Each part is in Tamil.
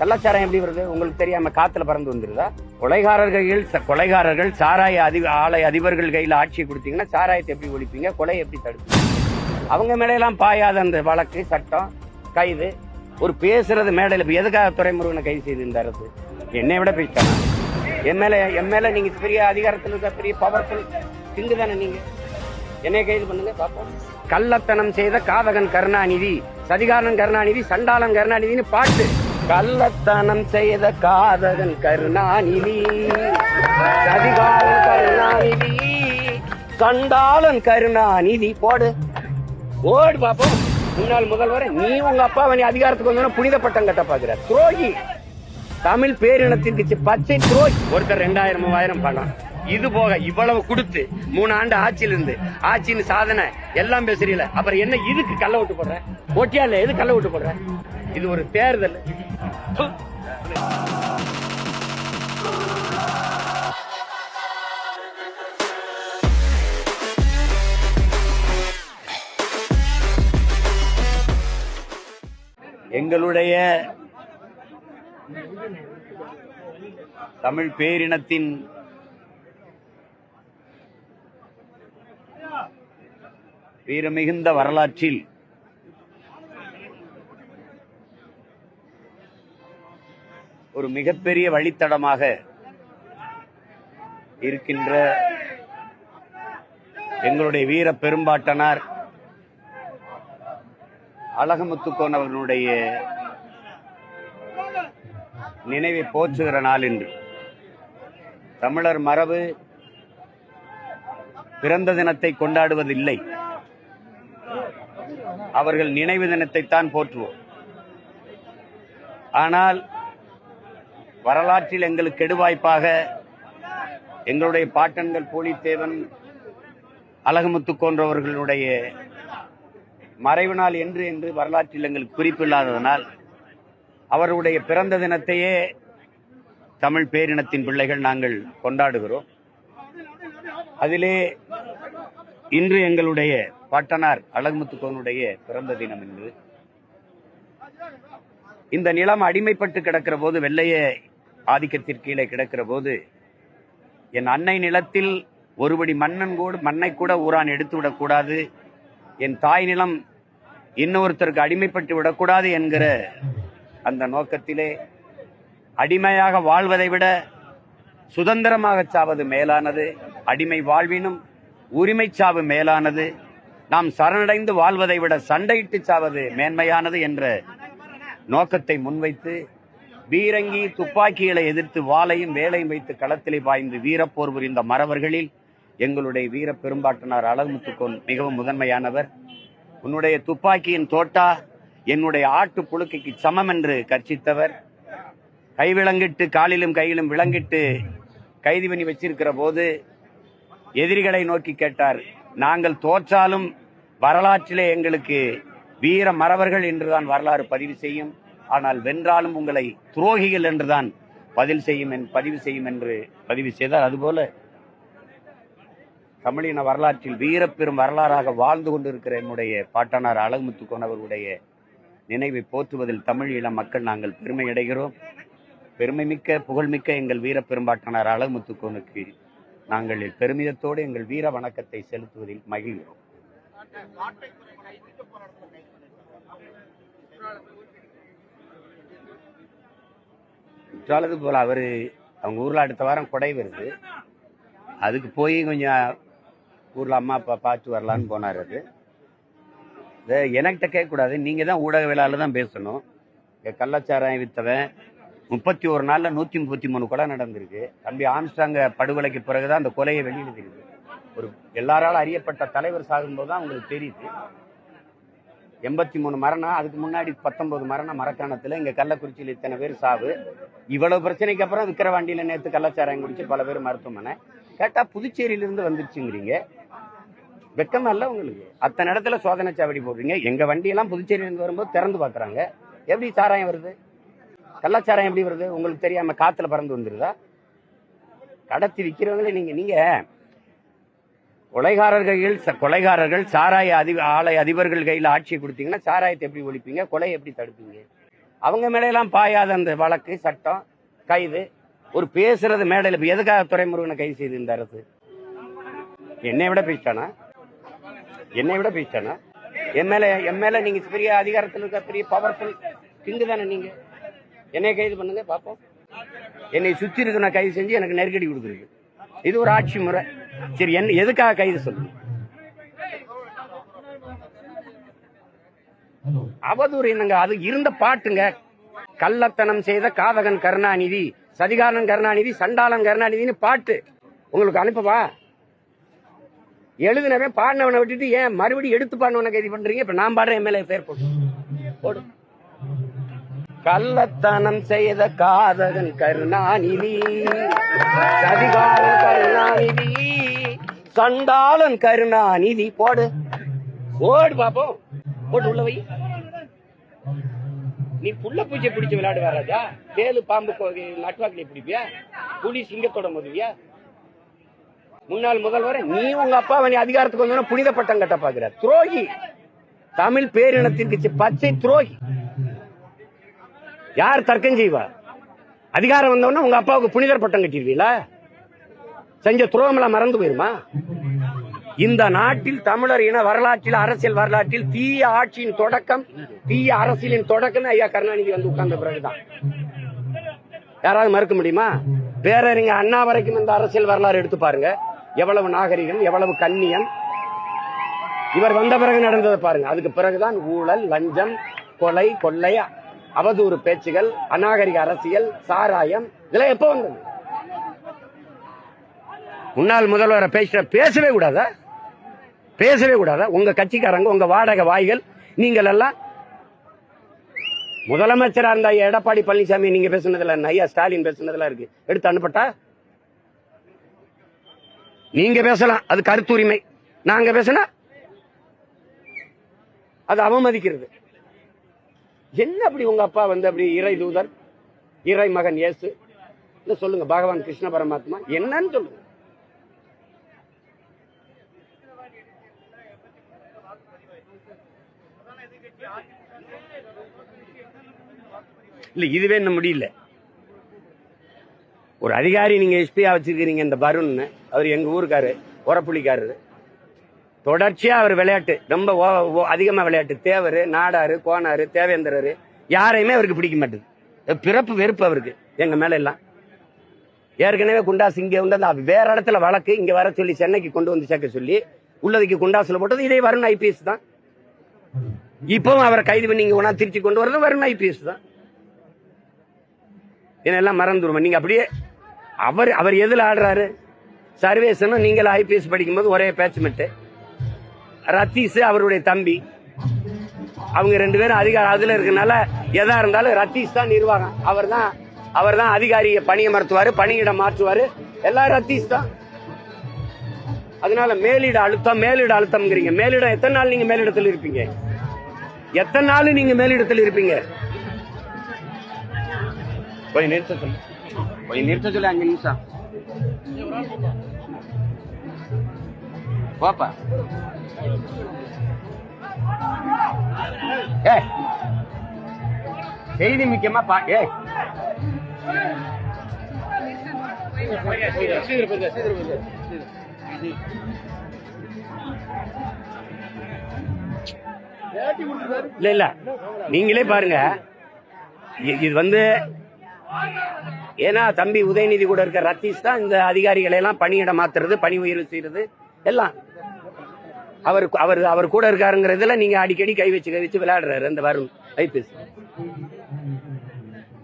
கள்ளச்சாராயம் எப்படி வருது? உங்களுக்கு தெரியாம காத்துல பறந்து வந்துருதா? கொலைகாரர்கள் ச- கொலைகாரர்கள் சாராய அதி ஆலை அதிபர்கள் கையில ஆட்சியை கொடுத்தீங்கன்னா சாராயத்தை எப்படி ஒழிப்பீங்க? கொலை எப்படி தடுப்பீங்க? அவங்க மேலையெல்லாம் பாயாத அந்த வழக்கு சட்டம் கைது. ஒரு பேசுறது மேடையில் இப்போ எதுக்காக துறைமுருகனை கைது செய்து இந்த என்னை விட பேசிட்டாங்க எம்எல்ஏ எம்எல்ஏ நீங்கள் நீங்க பெரிய அதிகாரத்தில் இருக்க? பெரிய பவர்ஃபுல் திங்கு தானே நீங்க? என்னை கைது பண்ணுங்க பார்ப்போம் கள்ளத்தனம் செய்த காதகன் கருணாநிதி சதிகாரன் கருணாநிதி சண்டாளன் கருணாநிதினு பாட்டு. கள்ளத்தனம் செய்த காதகன் கருணாநிதி சதிகாலன் கருணாநிதி சண்டாளன் கருணாநிதி போடு. ஓடு பாப்போம் முன்னாள் முதல்வர் நீ உங்க அப்பாவை நீ அதிகாரத்துக்கு வந்தோன்னா புனித பட்டம் கட்ட பாக்குற. துரோகி. தமிழ் பேரினத்திற்கு பச்சை துரோகி. ஒருத்தர் ரெண்டாயிரம் மூவாயிரம் பணம். இது போக இவ்வளவு கொடுத்து மூணு ஆண்டு ஆட்சியில இருந்து ஆட்சியின் சாதனை எல்லாம் பேசுறீல அப்புறம் என்ன இதுக்கு கள்ள விட்டு போடுற? ஒட்டியால எது கள்ள விட்டு போடுற? இது ஒரு தேர்தல். எங்களுடைய தமிழ் பேரினத்தின் வீரமிகுந்த வரலாற்றில் ஒரு மிகப்பெரிய வழித்தடமாக இருக்கின்ற எங்களுடைய வீர பெரும்பாட்டனார் அழகமுத்துக்கோன் அவர்களுடைய நினைவை போற்றுகிற நாள் என்று தமிழர் மரபு பிறந்த தினத்தை கொண்டாடுவதில்லை. அவர்கள் நினைவு தினத்தை தான் போற்றுவோம். ஆனால் வரலாற்றில் எங்களுக்கு கெடுவாய்ப்பாக எங்களுடைய பாட்டன்கள் போலித்தேவன் அழகுமுத்து போன்றவர்களுடைய மறைவு நாள் என்று என்று வரலாற்றில் எங்களுக்கு குறிப்பில்லாததனால் அவருடைய பிறந்த தினத்தையே தமிழ் பேரினத்தின் பிள்ளைகள் நாங்கள் கொண்டாடுகிறோம். அதிலே இன்று எங்களுடைய பாட்டனார் அழகுமுத்துக்கோனுடைய பிறந்த தினம் என்று இந்த நிலம் அடிமைப்பட்டு கிடக்கிற போது வெள்ளைய ஆதிக்கத்திற்கு கீழே கிடக்கிற போது என் அன்னை நிலத்தில் ஒருபடி மன்னன் கூட மண்ணை கூட ஊரான் எடுத்து விடக்கூடாது. என் தாய் நிலம் இன்னொருத்தருக்கு அடிமைப்பட்டு விடக்கூடாது என்கிற அந்த நோக்கத்திலே அடிமையாக வாழ்வதை விட சுதந்திரமாக சாவது மேலானது அடிமை வாழ்வினும் உரிமை சாவு மேலானது நாம் சரணடைந்து வாழ்வதை விட சண்டையிட்டு சாவது மேன்மையானது என்ற நோக்கத்தை முன்வைத்து பீரங்கி துப்பாக்கிகளை எதிர்த்து வாளையும் வேலையும் வைத்து களத்திலே பாய்ந்து வீரப்போர் புரிந்த மறவர்களில் எங்களுடைய வீர பெரும்பாட்டனார் அழகுமுத்துக்கோன் மிகவும் முதன்மையானவர். உன்னுடைய துப்பாக்கியின் தோட்டா என்னுடைய ஆட்டு புழுக்கைக்கு சமம் என்று கர்ச்சித்தவர் கைவிலங்கிட்டு காலிலும் கையிலும் விலங்கிட்டு கைது பண்ணி வச்சிருக்கிற போது எதிரிகளை நோக்கி கேட்டார் நாங்கள் தோற்றாலும் வரலாற்றிலே எங்களுக்கு வீர மறவர்கள் என்றுதான் வரலாறு பதிவு செய்யும். ஆனால் வென்றாலும் உங்களை துரோகிகள் என்றுதான் பதில் செய்யும் என் பதிவு செய்யும் என்று பதிவு செய்தார். அதுபோல தமிழின வரலாற்றில் வீரப்பெரும் வரலாறாக வாழ்ந்து கொண்டிருக்கிற என்னுடைய பாட்டனார் அழகுமுத்துக்கோன் அவர்களுடைய நினைவை போற்றுவதில் தமிழ் இளம் மக்கள் நாங்கள் பெருமை அடைகிறோம். பெருமைமிக்க புகழ்மிக்க எங்கள் வீர பெரும்பாட்டனார் அழகுமுத்துக்கோனுக்கு நாங்கள் பெருமிதத்தோடு எங்கள் வீர வணக்கத்தை செலுத்துவதில் மகிழ்கிறோம். குற்றாலத்து போல் அவர் அவங்க ஊரில் அடுத்த வாரம் கொடை வருது. அதுக்கு போய் கொஞ்சம் ஊரில் அம்மா அப்பா பார்த்து வரலான்னு போனார் அது. இதை எனக்கிட்ட கேட்கக்கூடாது. நீங்கள் தான் ஊடகவியலாளர் தான் பேசணும். இங்கே கள்ளச்சாராயம் வித்தவன். முப்பத்தி ஒரு நாளில் நூற்றி முப்பத்தி மூணு கொலை நடந்திருக்கு. தம்பி ஆம்ஸ்டாங்க படுகொலைக்கு பிறகு தான் அந்த கொலையை வெளியிடுது. ஒரு எல்லாராலும் அறியப்பட்ட தலைவர் சாகும்போது தான் உங்களுக்கு தெரியுது. எண்பத்தி மூணு மரணம் அதுக்கு முன்னாடி பத்தொன்பது மரணம் மரக்கணத்தில். இங்கே கள்ளக்குறிச்சியில் இத்தனை பேர் சாவு. இவ்வளவு பிரச்சனைக்கு அப்புறம் வண்டியில் நேற்று கள்ளச்சாராயம் குடிச்சு பல பேர் மருத்துவமனை. கேட்டால் புதுச்சேரியிலேருந்து வந்துருச்சுங்கிறீங்க. வெக்கமா இல்லை உங்களுக்கு? அத்தனை இடத்துல சோதனை சாவடி போடுறீங்க. எங்கள் வண்டியெல்லாம் புதுச்சேரியிலேருந்து வரும்போது திறந்து பார்க்குறாங்க எப்படி சாராயம் வருது? கள்ளச்சாராயம் எப்படி வருது? உங்களுக்கு தெரியாமல் காற்றுல பறந்து வந்துருதா? கடத்தி விற்கிறவங்களே நீங்கள் நீங்கள் கொலைகாரர்கள் ச- கொலைகாரர்கள் சாராய அதி ஆலை அதிபர்கள் கையில் ஆட்சியை கொடுத்தீங்கன்னா சாராயத்தை எப்படி ஒழிப்பீங்க? கொலை எப்படி தடுப்பீங்க? அவங்க மேலையெல்லாம் பாயாத அந்த வழக்கு சட்டம் கைது. ஒரு பேசுறது மேடையில் இப்போ எதுக்காக துறைமுருகனை கைது செய்து இந்த அரசு என்னை விட பேசிட்டானா? என்னை விட பேசிட்டானா? என் எம்எல்ஏ என் நீங்க பெரிய அதிகாரத்தில் இருக்க பெரிய பவர்ஃபுல் கிங்கு தானே நீங்க. என்னை கைது பண்ணுங்க பார்ப்போம் என்னை சுத்தி இருக்க நான் கைது செஞ்சு எனக்கு நெருக்கடி கொடுக்குறீங்க. இது ஒரு ஆட்சி முறை. சரி என் எதுக்காக கைது சொல்லுங்க அவதூறு என்னங்க அது இருந்த பாட்டுங்க. கள்ளத்தனம் செய்த காதகன் கருணாநிதி சதிகாரன் கருணாநிதி சண்டாளன் கருணாநிதினு பாட்டு. உங்களுக்கு அனுப்பவா? எழுதுனவே பாடினவனை விட்டுட்டு ஏன் மறுபடியும் எடுத்து பாடினவனை கைது பண்றீங்க? இப்ப நான் பாடுற மேலே பேர் போடு. கள்ளத்தனம் செய்த காதகன் கருணாநிதி சதிகாரன் கருணாநிதி சண்டாளன் கருணாநிதி போடு. போடு பாப்போம் போட்டு உள்ள வை. நீ புள்ள பூஜை பிடிச்சு விளையாடுவா ராஜா. வேலு பாம்பு நட்வாக்கிலே பிடிப்பியா? புலி சிங்கத்தோட மோதுவியா? முன்னாள் முதல்வர் நீ உங்க அப்பா நீ அதிகாரத்துக்கு வந்தோன்னா புனித பட்டம் கட்ட பாக்குற துரோகி. தமிழ் பேரினத்திற்கு பச்சை துரோகி. யார் தர்க்கம் செய்வா? அதிகாரம் வந்தவொடனே உங்க அப்பாவுக்கு புனிதர் பட்டம் கட்டிடுவீங்களா செஞ்ச துரோகமெல்லாம் மறந்து போயிருமா? இந்த நாட்டில் தமிழர் இன வரலாற்றில் அரசியல் வரலாற்றில் தீய ஆட்சியின் தொடக்கம் தீய அரசியலின் தொடக்கம் ஐயா கருணாநிதி வந்து உட்கார்ந்த பிறகுதான். யாராவது மறுக்க முடியுமா? பேரறிஞர் அண்ணா வரைக்கும் இந்த அரசியல் வரலாறு எடுத்து பாருங்க. எவ்வளவு நாகரிகம் எவ்வளவு கண்ணியம். இவர் வந்த பிறகு நடந்ததை பாருங்க. அதுக்கு பிறகுதான் ஊழல் லஞ்சம் கொலை கொள்ளை அவதூறு பேச்சுகள் அநாகரிக அரசியல் சாராயம் இதெல்லாம் எப்போ வந்தது? முன்னாள் முதல்வரை பேச பேசவே கூடாதா? பேசவே கூடாதா? உங்க கட்சிக்காரங்க உங்க வாடகை வாய்கள் நீங்கள் எல்லாம் முதலமைச்சரா இருந்த ஐயா எடப்பாடி பழனிசாமி நீங்க பேசுனதுல ஐயா ஸ்டாலின் பேசுனதுல இருக்கு. எடுத்து அனுப்பட்டா? நீங்க பேசலாம். அது கருத்துரிமை. நாங்க பேசினா அது அவமதிக்கிறது. என்ன அப்படி உங்க அப்பா வந்து அப்படி இறை தூதர் இறை மகன் இயேசு? சொல்லுங்க பகவான் கிருஷ்ண பரமாத்மா? என்னன்னு சொல்லுங்க. இல்ல இதுவே இன்னும் முடியல. ஒரு அதிகாரி நீங்க எஸ்பியாக வச்சுருக்கிறீங்க இந்த வருண்னு. அவர் எங்க ஊருக்காரு உரப்புள்ளிக்காரரு தொடர்ச்சியா அவர் விளையாட்டு ரொம்ப ஓ- ஓ- அதிகமா விளையாட்டு. தேவர் நாடாரு கோனாரு தேவேந்திரர் யாரையுமே அவருக்கு பிடிக்க மாட்டேது. பிறப்பு வெறுப்பு அவருக்கு எங்க மேல எல்லாம் ஏற்கனவே குண்டாஸ் இங்க வந்து அந்த வேற இடத்துல வழக்கு இங்க வர சொல்லி சென்னைக்கு கொண்டு வந்து சேர்க்க சொல்லி உள்ளதுக்கு குண்டாசுல போட்டது இதே வருண் ஐபிஎஸ் தான். இப்பவும் அவரை கைது பண்ணி இங்கே ஒன்றா திருச்சி கொண்டு வரது வருண் ஐபிஎஸ் தான். இதெல்லாம் மறந்துருமா. நீங்க அப்படியே அவர் அவர் எதுல ஆடுறாரு? சர்வேசனும் நீங்கள் ஐபிஎஸ் படிக்கும்போது ஒரே பேட்ச்மெட்டு. ரத்தீஸ் அவருடைய தம்பி. அவங்க ரெண்டு பேரும் அதிகாரம் அதுல இருக்கனால எதா இருந்தாலும் ரத்தீஸ் தான் நிர்வாகம். அவர் தான் அவர் தான் அதிகாரிய பணியை மறுத்துவாரு பணியிடம் மாற்றுவாரு. எல்லாம் ரத்தீஸ் தான். அதனால மேலிட அழுத்தம் மேலிட அழுத்தம்ங்கிறீங்க. மேலிடம் எத்தனை நாள் நீங்க மேலிடத்தில் இருப்பீங்க? எத்தனை நாள் நீங்க மேலிடத்தில் இருப்பீங்க? கொஞ்சம் நிறுத்த சொல்லு கொஞ்சம் நிறுத்த சொல்லு அஞ்சு நிமிஷம் பாப்பா ஏ செய்தி முக்கியமா பா ஏ இல்ல இல்ல நீங்களே பாருங்க. இது வந்து ஏன்னா தம்பி உதயநிதி கூட இருக்க ரத்தீஷ் தான் இந்த அதிகாரிகளை எல்லாம் பணியிட மாத்துறது பணி உயர்வு செய்யறது எல்லாம். அவர் அவர் அவர் கூட இருக்காருங்கிறதுல நீங்க அடிக்கடி கை வச்சு கை வச்சு விளையாடுறாரு அந்த வரும் ஐபிஎஸ்.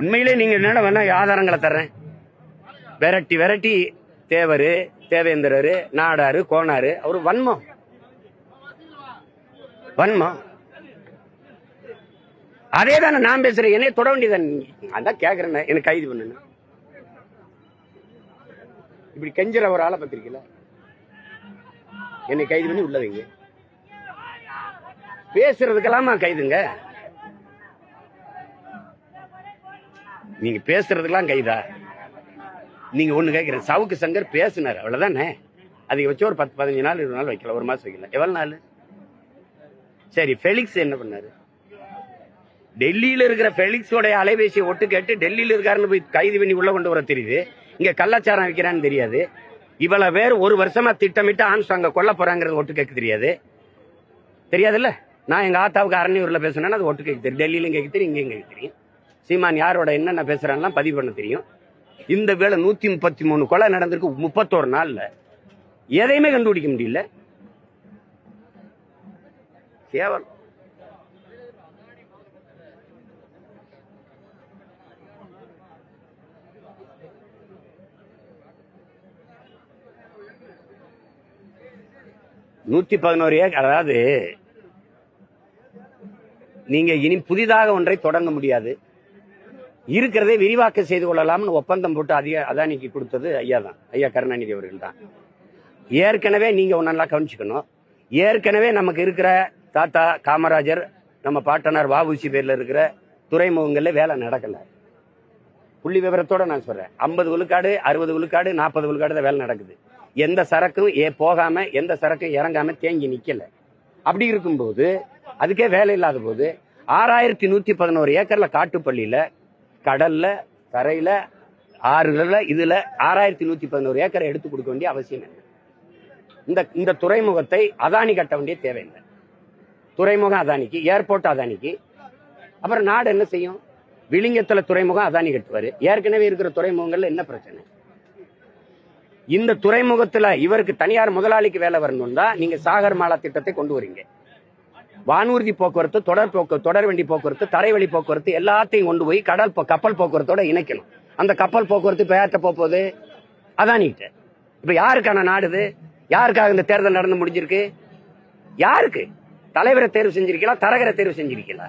உண்மையிலே நீங்க என்ன வேணா ஆதாரங்களை தர்றேன். விரட்டி விரட்டி தேவரு தேவேந்திரரு நாடாரு கோனாரு அவரு வன்மம். வன்மம். அதே தானே நான் பேசுறேன். என்னைய தொட வேண்டியதான் அதான் கேக்குறேன். எனக்கு கைது பண்ணுன்னு. இப்படி கெஞ்சுற ஒரு ஆளை பத்திரிக்கல என்னை கைது பண்ணி உள்ள வைங்க. பேசுறதுக்கெல்லாமா கைதுங்க? நீங்க பேசுறதுக்கெல்லாம் கைதா? நீங்க ஒண்ணு கேக்குற சவுக்கு சங்கர் பேசினார். அவ்வளவுதானே? அதுக்கு வச்சு ஒரு பத்து பதினஞ்சு நாள் இருபது நாள் வைக்கல. ஒரு மாசம் வைக்கல. எவ்வளவு நாள்? சரி ஃபெலிக்ஸ் என்ன பண்ணாரு? டெல்லியில இருக்கிற ஃபெலிக்ஸோடைய அலைபேசியை ஒட்டு கேட்டு டெல்லியில இருக்காருன்னு போய் கைது பண்ணி உள்ள கொண்டு வர தெரியுது. இங்க கள்ளச்சாரம் வைக்கிறான்னு தெரியாது. இவ்வளவு பேர் ஒரு வருஷமா திட்டமிட்டு ஆம்ஸ்டாங்க கொல்ல போறாங்கிறது ஒட்டு கேட்க தெரியாது. தெரியாதுல்ல? நான் எங்க ஆத்தாவுக்கு அரணியூர்ல பேசுனேன்னா அது ஒட்டு கேட்க தெரியும். டெல்லியிலும் கேட்க தெரியும் இங்கேயும் கேட்க தெரியும். சீமான் யாரோட என்னென்ன பேசுறான்லாம் பதிவு பண்ண தெரியும். இந்த வேலை நூத்தி முப்பத்தி மூணு கொலை நடந்திருக்கு முப்பத்தோரு நாள்ல. எதையுமே கண்டுபிடிக்க முடியல. கேவலம். நூத்தி பதினோரு ஏக்கர் அதாவது நீங்க இனி புதிதாக ஒன்றை தொடங்க முடியாது. இருக்கிறதே விரிவாக்கம் செய்து கொள்ளலாம்னு ஒப்பந்தம் போட்டு அதிக அதானிக்கு கொடுத்தது ஐயா தான். ஐயா கருணாநிதி அவர்கள் தான். ஏற்கனவே நீங்க ஒன்னெல்லாம் கவனிச்சுக்கணும். ஏற்கனவே நமக்கு இருக்கிற தாத்தா காமராஜர் நம்ம பாட்டனார் வாபூசி பேர்ல இருக்கிற துறைமுகங்கள்ல வேலை நடக்கல. புள்ளி விவரத்தோட நான் சொல்றேன். ஐம்பது விழுக்காடு அறுபது விழுக்காடு நாற்பது விழுக்காடு தான் வேலை நடக்குது. எந்த சரக்கும் ஏ போகாம எந்த சரக்கும் இறங்காம தேங்கி நிக்கல. அப்படி இருக்கும்போது அதுக்கே வேலை இல்லாத போது ஆறாயிரத்தி நூத்தி பதினோரு ஏக்கர்ல காட்டுப்பள்ளியில கடல்ல கரையில ஆறுல இதுல ஆறாயிரத்தி நூத்தி பதினோரு ஏக்கரை எடுத்து கொடுக்க வேண்டிய அவசியம் என்ன? இந்த இந்த துறைமுகத்தை அதானி கட்ட வேண்டிய தேவையில்லை துறைமுகம் அதானிக்கு ஏர்போர்ட் அதானிக்கு. அப்புறம் நாடு என்ன செய்யும்? விளிங்கத்துல துறைமுகம் அதானி கட்டுவாரு. ஏற்கனவே இருக்கிற துறைமுகங்கள்ல என்ன பிரச்சனை? இந்த துறைமுகத்துல இவருக்கு தனியார் முதலாளிக்கு வேலை வரணும் தான் நீங்க சாகர் மாலா திட்டத்தை கொண்டு வரீங்க. வானூர்தி போக்குவரத்து தொடர் போக்கு தொடர் வண்டி போக்குவரத்து தரைவழி போக்குவரத்து எல்லாத்தையும் கொண்டு போய் கடல் கப்பல் போக்குவரத்தோட இணைக்கணும். அந்த கப்பல் போக்குவரத்து இப்ப யார்கிட்ட போகுது அதானிகிட்ட. இப்ப யாருக்கான நாடுது யாருக்காக இந்த தேர்தல் நடந்து முடிஞ்சிருக்கு? யாருக்கு? தலைவரை தேர்வு செஞ்சிருக்கீங்களா? தரகரை தேர்வு செஞ்சிருக்கீங்களா?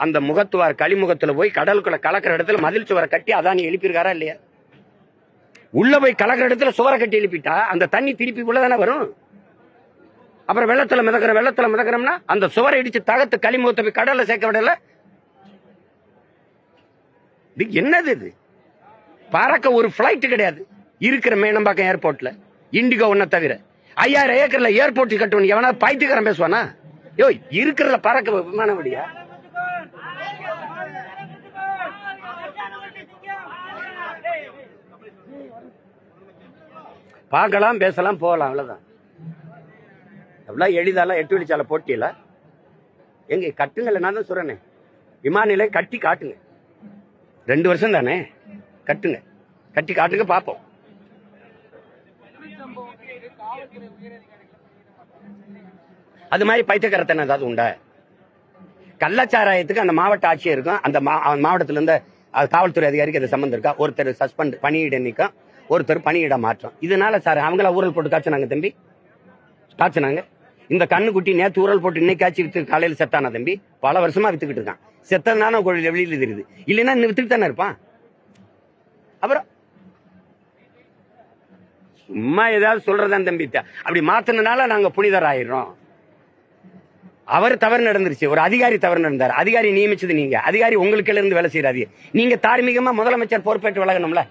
அந்த முகத்துவார் களிமுகத்துல போய் கடலுக்குள்ள கலக்கிற இடத்துல மதில் சுவரை கட்டி அதானி எழுப்பியிருக்காரா இல்லையா? உள்ள போய் கலக்கிற இடத்துல சுவரை கட்டி எழுப்பிட்டா அந்த தண்ணி திருப்பி உள்ளதானே வரும்? அப்புறம் வெள்ளத்துல மிதக்கிற வெள்ளத்துல மிதக்கிறோம்னா அந்த சுவரை இடிச்சு தகத்து களிமுகத்தை போய் கடல்ல சேர்க்க விடல? இது என்னது இது? பறக்க ஒரு பிளைட் கிடையாது. இருக்கிற மேனம்பாக்கம் ஏர்போர்ட்ல இண்டிகோ ஒன்ன தவிர. ஐயாயிரம் ஏக்கர்ல ஏர்போர்ட் கட்டணும் எவனா? பைத்தியக்காரன் பேசுவானா? யோ இருக்கிறதுல பறக்க விமான வழியா பார்க்கலாம் பேசலாம் போகலாம் அவ்வளோதான் அவ்வளவு எளிதாலாம் எட்டு வழிச்சாலை போட்டியில். எங்க கட்டுங்கல்ல நான் தான் சொல்கிறேன்னு விமான நிலையம் கட்டி காட்டுங்க. ரெண்டு வருஷம் தானே? கட்டுங்க. கட்டி காட்டுங்க பார்ப்போம். அது மாதிரி பைத்தியக்காரத்தனை ஏதாவது உண்டா? கள்ளச்சாராயத்துக்கு அந்த மாவட்ட ஆட்சியருக்கும் அந்த மா- இருந்த அது காவல்துறை அதிகாரிக்கு அது சம்பந்தம் இருக்கா? ஒருத்தர் சஸ்பெண்ட் பணியிட நீக்கம். ஒருத்தர் பணியிட மாற்றம். இதனால சார் அவங்கள ஊரல் போட்டு காய்ச்சினாங்க தம்பி. காய்ச்சினாங்க. இந்த கண்ணுக்குட்டி நேற்று ஊரல் போட்டு இன்னைக்கு காய்ச்சி காலையில் செத்தானா தம்பி? பல வருஷமா வித்துக்கிட்டு இருக்கான். செத்ததுனால கோழியில வெளியில் தெரியுது. இல்லைன்னா இன்னும் வித்துட்டு தானே இருப்பான். அப்புறம்? சும்மா ஏதாவது சொல்றதான் தம்பி. அப்படி மாத்தினால நாங்க புனிதர் ஆயிடுறோம் அவர் தவறு நடந்துருச்சு. ஒரு அதிகாரி தவறு நடந்தார். அதிகாரி நியமிச்சது நீங்க. அதிகாரி உங்களுக்கு இருந்து வேலை செய்யறாரு நீங்க தார்மீகமா முதலமைச்சர் பொறுப்பேற்று வழங்கணும்ல.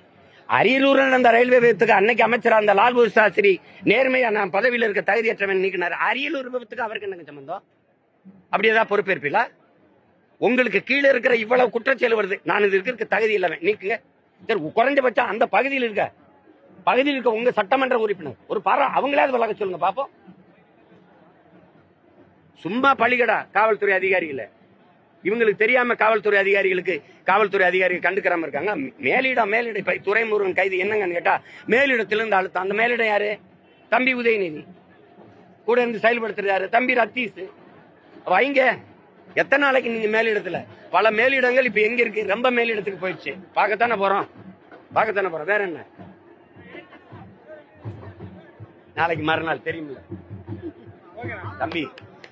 அரியலூர்ல நடந்த ரயில்வே விபத்துக்கு அன்னைக்கு அமைச்சர் அந்த லால்பூர் சாஸ்திரி நேர்மையா நான் பதவியில் இருக்க தகுதியற்றவன் நீக்கினார். அரியலூர் விபத்துக்கு அவருக்கு என்னங்க சம்பந்தம்? அப்படி ஏதாவது பொறுப்பேற்பீங்களா உங்களுக்கு கீழே இருக்கிற இவ்வளவு குற்றச்செயல் வருது. நான் இது இருக்க தகுதி இல்லவன். நீக்குங்க. சரி குறைஞ்சபட்சம் அந்த பகுதியில் இருக்க பகுதியில் இருக்க உங்க சட்டமன்ற உறுப்பினர் ஒரு பாரா அவங்களாவது விளக்க சொல்லுங்க பாப்போம். சும்மா பழிகடா காவல்துறை அதிகாரிகள. இவங்களுக்கு தெரியாம காவல்துறை அதிகாரிகளுக்கு காவல்துறை அதிகாரிகள் கண்டுக்கிறாம இருக்காங்க. மேலிடம் மேலிடம் இப்ப துறைமுருகன் கைது என்னங்கன்னு கேட்டா மேலிடத்திலிருந்து அழுத்தம் அந்த மேலிடம் யாரு? தம்பி உதயநிதி. கூட இருந்து செயல்படுத்துறது யாரு தம்பி ரத்தீஸ். வைங்க எத்தனை நாளைக்கு நீங்க மேலிடத்துல? பல மேலிடங்கள் இப்ப எங்க இருக்கு? ரொம்ப மேலிடத்துக்கு போயிடுச்சு. பார்க்கத்தானே போறோம். பார்க்கத்தானே போறோம். வேற என்ன? நாளைக்கு மறுநாள் தெரியுமில்ல தம்பி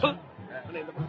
哼，哎，累了吧。